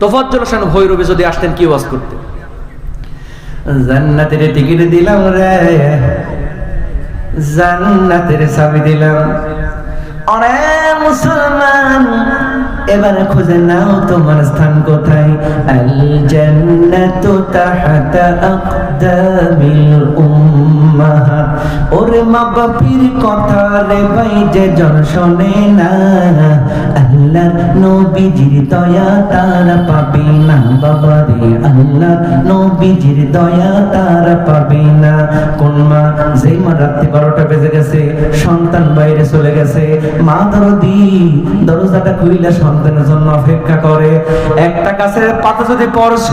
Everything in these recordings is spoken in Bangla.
তোফাজ্জল হোসেন ভৈরবে যদি আসতেন, কি ওয়াজ করতে জান্নাতের টিকিট দিলাম রে, জান্নাতের চাবি দিলাম। অরে মুসলমান, এবারে খুঁজে নাও তোমার স্থান কোথায়? আল মা বাপির কথা রে ভাই, যে জন শোনে না নবীজির দয়া পাবে না। বাবা রে, আল্লাহর নবীজির দয়া পাবে না। কোন মা, যেই মা রাত্রি বারোটা বেজে গেছে, সন্তান বাইরে চলে গেছে, মা দরদি, দরজাটা খুইলে সন্তানের জন্য অপেক্ষা করে। একটা কাছে পাতা যদি পড়ছে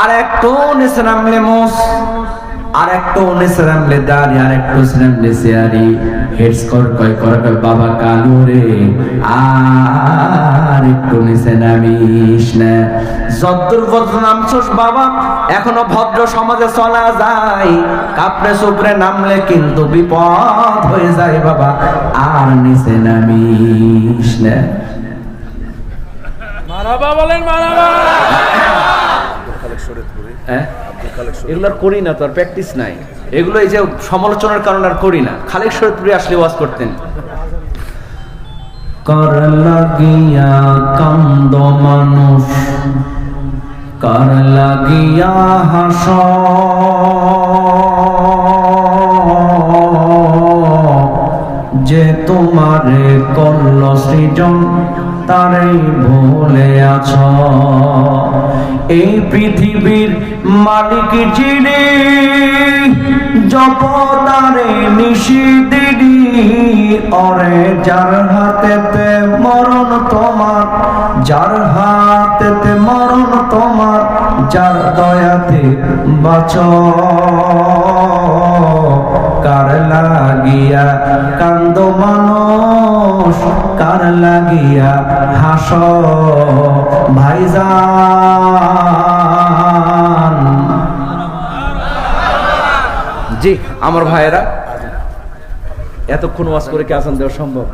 আর একটু নামলে মোস আর একটু দাঁড়ি আর একটু নামলে চেয়ারি। হেডস কর কয় কর কয় বাবা কালু রে। আর একটু নিচে বাবা, এখনও ভদ্র সমাজে চলা যায়। কাপড়ে সুপড়ে নামলে কিন্তু বিপদ হয়ে যায় বাবা, আর নিচে নামিস না। মারাবা বলেন, মারাবা। হ্যাঁ? এগুলো আর করি না তো আর প্র্যাকটিস নাই। এগুলো এই যে সমালোচনার কারণে আর করি না। খালেক শরীরপুরে আসলে ওয়াজ করতেন। কর লাগিয়া কান্দ মানুষ কর লাগিয়া হাস যে তোমারে করল সৃজন, তারেই ভুলে আছ। এই পৃথিবীর মালিক যিনি জপতারে নিশিদিনী অরে যার হাতেতে মরণ তোমার, যার হাতেতে মরণ তোমার, যার দয়াতে বাঁচ। কার লাগিয়া কান্দ মানুষ কার লাগিয়া হাস ভাইজান। জি, আমার ভাইয়েরা, এতক্ষণ ওয়াজ করে কি আসান দেওয়া সম্ভব?